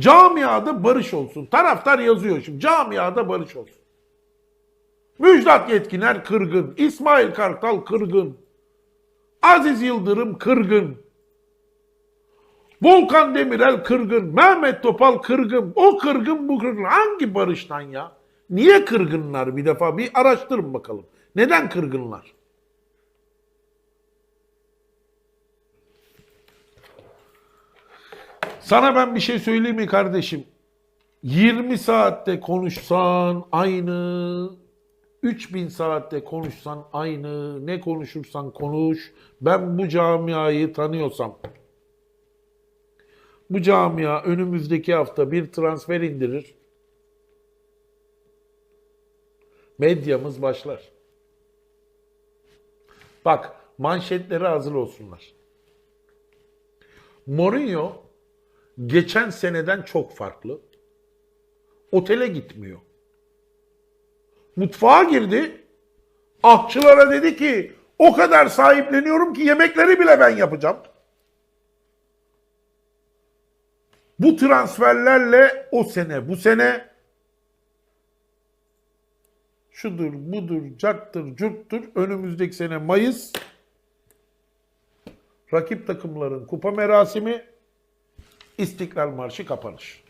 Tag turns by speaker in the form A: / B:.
A: Camiada barış olsun. Taraftar yazıyor şimdi. Camiada barış olsun. Müjdat Yetkiner kırgın. İsmail Kartal kırgın. Aziz Yıldırım kırgın. Volkan Demirel kırgın. Mehmet Topal kırgın. O kırgın bu kırgın. Hangi barıştan ya? Niye kırgınlar bir defa? Bir araştırın bakalım. Neden kırgınlar? Sana ben bir şey söyleyeyim mi kardeşim? 20 saatte konuşsan aynı, 3000 saatte konuşsan aynı, ne konuşursan konuş. Ben bu camiayı tanıyorsam, bu camia önümüzdeki hafta bir transfer indirir. Medyamız başlar. Bak manşetleri hazır olsunlar. Mourinho geçen seneden çok farklı. Otele gitmiyor. Mutfağa girdi. Ahçılara dedi ki o kadar sahipleniyorum ki yemekleri bile ben yapacağım. Bu transferlerle o sene bu sene şudur budur carttır curttur önümüzdeki sene Mayıs rakip takımların kupa merasimi İstiklal Marşı kapanış.